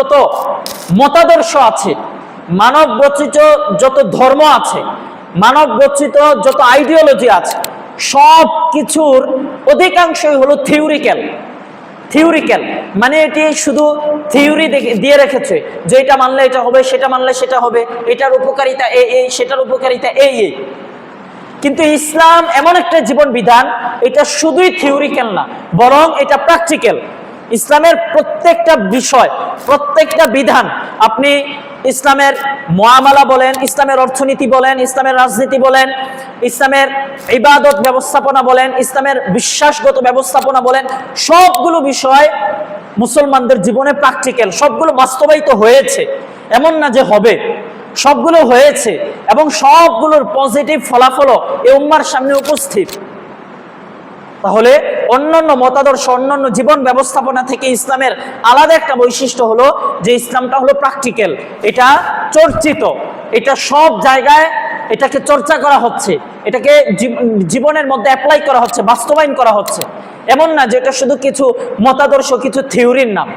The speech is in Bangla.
যত মতাদর্শ আছে, মানব রচিত যত ধর্ম আছে, মানব রচিত যত আইডিওলজি আছে, সব কিছুর অধিকাংশই হলো থিওরিক্যাল থিওরিক্যাল মানে এটি শুধু থিওরি দিয়ে রেখেছে যে এটা মানলে এটা হবে, সেটা মানলে সেটা হবে, এটার উপকারিতা এই এই সেটার উপকারিতা এই এই কিন্তু ইসলাম এমন একটা জীবন বিধান, এটা শুধুই থিওরিক্যাল না, বরং এটা প্র্যাকটিক্যাল ইসলামের প্রত্যেকটা বিষয়, প্রত্যেকটা বিধান আপনি ইসলামের মহামালা বলেন, ইসলামের অর্থনীতি বলেন, ইসলামের রাজনীতি বলেন, ইসলামের ইবাদত ব্যবস্থাপনা বলেন, ইসলামের বিশ্বাসগত ব্যবস্থাপনা বলেন, সবগুলো বিষয় মুসলমানদের জীবনে প্র্যাকটিক্যাল সবগুলো বাস্তবায়িত হয়েছে। এমন না যে হবে, সবগুলো হয়েছে এবং সবগুলোর পজিটিভ ফলাফলও এ উম্মার সামনে উপস্থিত। তাহলে অন্যান্য মতাদর্শ, অন্যান্য জীবন ব্যবস্থাপনা থেকে ইসলামের আলাদা একটা বৈশিষ্ট্য হলো যে ইসলামটা হলো প্র্যাকটিক্যাল এটা চর্চিত, এটা সব জায়গায় এটাকে চর্চা করা হচ্ছে, এটাকে জীব- জীবনের মধ্যে অ্যাপ্লাই করা হচ্ছে, বাস্তবায়ন করা হচ্ছে। এমন না যে এটা শুধু কিছু মতাদর্শ, কিছু থিওরির নাম।